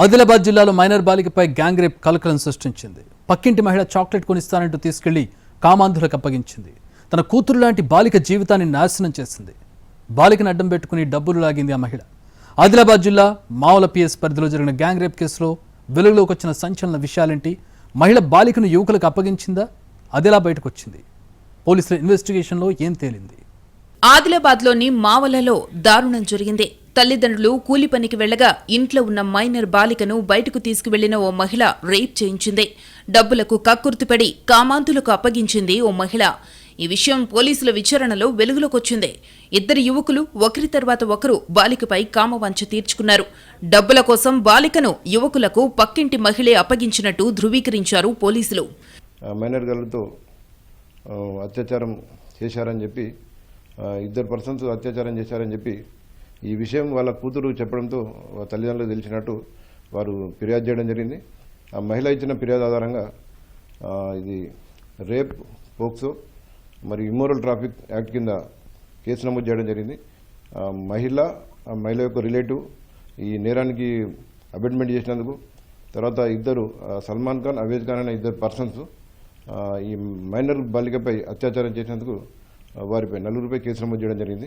ఆదిలాబాద్ జిల్లాలో మైనర్ బాలికపై gang rape కలకలం సృష్టించింది. పక్కింటి మహిళ చాక్లెట్ కొనిస్తానంటూ తీసుకెళ్ళి కామాంధులకు అప్పగించింది. తన కూతురు లాంటి బాలిక జీవితాన్ని నాశనం చేసింది. బాలికను అడ్డం పెట్టుకుని డబ్బులు లాగింది ఆ మహిళ. ఆదిలాబాద్ జిల్లా మావుల పిఎస్ పరిధిలో జరిగిన గ్యాంగ్ రేప్ కేసులో వెలుగులోకి వచ్చిన సంచలన విషయాలేంటి? మహిళ బాలికను యువకులకు అప్పగించిందా? అదెలా బయటకు వచ్చింది పోలీసుల ఇన్వెస్టిగేషన్లో ఏం తేలింది? ఆదిలాబాద్లోని మావలలో దారుణం జరిగింది. తల్లిదండ్రులు కూలి పనికి వెళ్ళగా ఇంట్లో ఉన్న మైనర్ బాలికను బయటకు తీసుకువెళ్ళిన ఓ మహిళ రేప్ చేయించింది. డబ్బులకు కక్కుర్తిపడి కామాంతులకు అప్పగించింది ఓ మహిళ. ఈ విషయం పోలీసుల విచారణలో వెలుగులోకొచ్చింది. ఇద్దరు యువకులు ఒకరి తర్వాత ఒకరు బాలికపై కామవాంఛ తీర్చుకున్నారు. డబ్బుల కోసం బాలికను యువకులకు పక్కింటి మహిళే అప్పగించినట్టు ధృవీకరించారు పోలీసులు. మైనర్ గర్లతో అత్యాచారం చేశారని చెప్పి ఇద్దరు పర్సన్స్ అత్యాచారం చేశారని చెప్పి ఈ విషయం వాళ్ళ కూతురు చెప్పడంతో తల్లిదండ్రులు తెలిసినట్టు వారు ఫిర్యాదు చేయడం జరిగింది. ఆ మహిళ ఇచ్చిన ఫిర్యాదు ఆధారంగా ఇది రేప్ పోక్సో మరియు ఇమ్మోరల్ ట్రాఫిక్ యాక్ట్ కింద కేసు నమోదు చేయడం జరిగింది. మహిళ ఆ మహిళ యొక్క రిలేటివ్ ఈ నేరానికి అబెట్మెంట్ చేసినందుకు తర్వాత ఇద్దరు సల్మాన్ ఖాన్ అవేజ్ ఖాన్ అనే ఇద్దరు పర్సన్స్ ఈ మైనర్ బాలికపై అత్యాచారం చేసినందుకు వారిపై నలుగురిపై కేసు నమోదు చేయడం జరిగింది.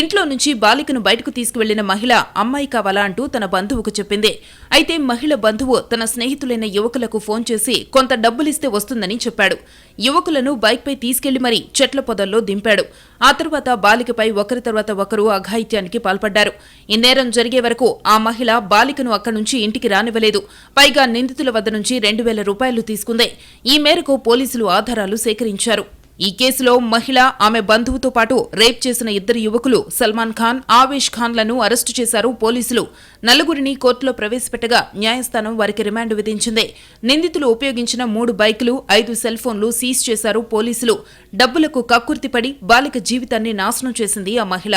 ఇంట్లో నుంచి బాలికను బయటకు తీసుకువెళ్ళిన మహిళ అమ్మాయి కావాలా అంటూ తన బంధువుకు చెప్పింది. అయితే మహిళ బంధువు తన స్నేహితులైన యువకులకు ఫోన్ చేసి కొంత డబ్బులిస్తే వస్తుందని చెప్పాడు. యువకులను బైక్పై తీసుకెళ్ళి మరీ చెట్ల పొదల్లో దింపాడు. ఆ తర్వాత బాలికపై ఒకరి తర్వాత ఒకరు అఘాయిత్యానికి పాల్పడ్డారు. ఈ నేరం జరిగే వరకు ఆ మహిళ బాలికను అక్కడి నుంచి ఇంటికి రానివ్వలేదు. పైగా నిందితుల వద్ద నుంచి రెండు వేల రూపాయలు తీసుకుంది. ఈ మేరకు పోలీసులు ఆధారాలు సేకరించారు. ఈ కేసులో మహిళ ఆమె బంధువుతో పాటు రేప్ చేసిన ఇద్దరు యువకులు సల్మాన్ ఖాన్ ఆవేష్ ఖాన్లను అరెస్టు చేశారు పోలీసులు. నలుగురిని కోర్టులో ప్రవేశపెట్టగా న్యాయస్థానం వారికి రిమాండ్ విధించింది. నిందితులు ఉపయోగించిన మూడు బైకులు ఐదు సెల్ ఫోన్లు సీజ్ చేశారు పోలీసులు. డబ్బులకు కక్కుర్తిపడి బాలిక జీవితాన్ని నాశనం చేసింది ఆ మహిళ.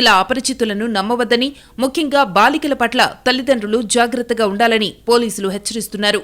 ఇలా అపరిచితులను నమ్మవద్దని ముఖ్యంగా బాలికల పట్ల తల్లిదండ్రులు జాగ్రత్తగా ఉండాలని పోలీసులు హెచ్చరిస్తున్నారు.